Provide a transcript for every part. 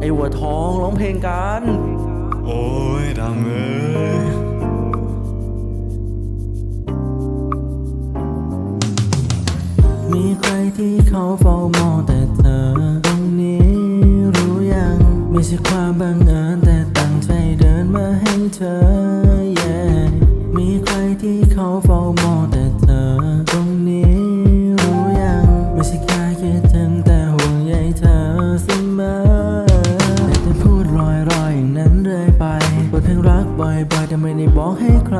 ไอ้หัวทองร้องเพลงกัน โอ้ยดำเอ้ยมีใครที่เขาเฝ้ามองแต่เธอตรงนี้รู้ยัง ไม่ใช่ความบังเอิญแต่ตั้งใจเดินมาให้เธอ yeah มีใครที่เขาเฝ้ามองแต่เธอ ดลอยๆอย่างนั้นเรื่อยไปเปิดเพลงรักบ่อยๆแต่ไม่ได้บอกให้ใคร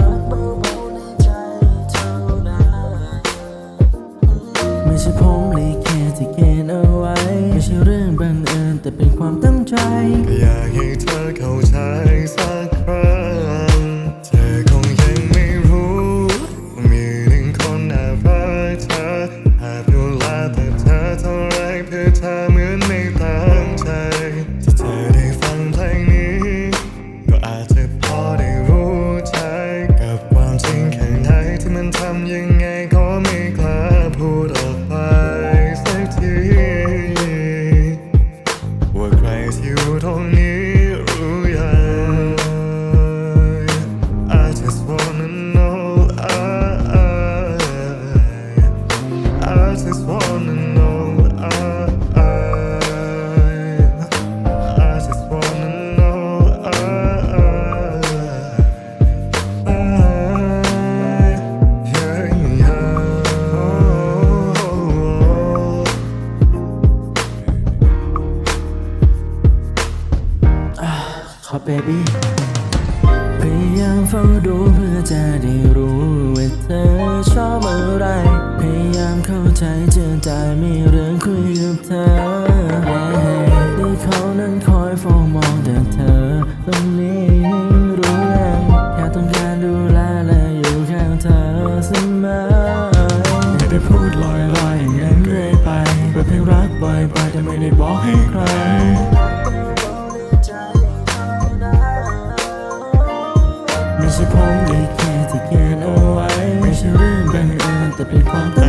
รักเบาๆในใจเท่านั้นไม่ใช่ผมลีแค่ที่เกณฑ์เอาไว้ ไม่ใช่เรื่องบังเอิญแต่เป็นความตั้งใจอยากให้เธอเข้า ก็ ขอเบบี้พยายามเฝ้าดูเพื่อจะได้รู้ว่าเธอชอบอะไร พยายามเข้าใจเจอใจมีเรื่องคุยกับเธอ yeah ที่เขานั้นคอยเฝ้ามองแต่เธอตรงนี้รู้ยังแค่ต้องการดูแลและอยู่ข้างเธอเสมอไม่ได้พูดลอยๆอย่างนั้นเรื่อยไปเปิดเพลงรักบ่อยๆแต่ไม่ได้บอกให้ใคร เอิ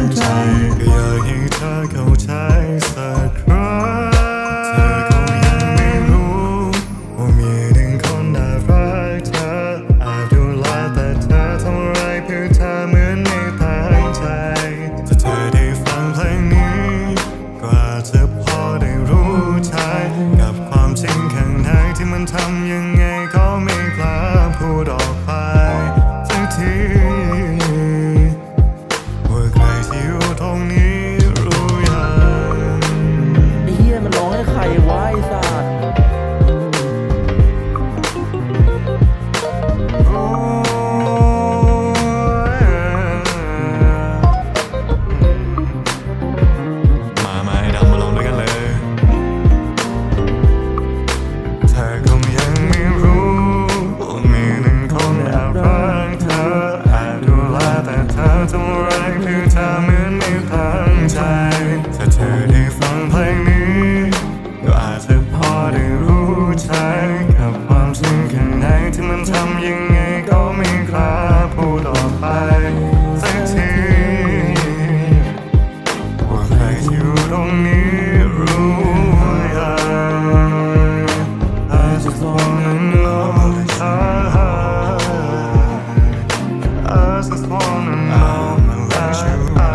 wanna know about.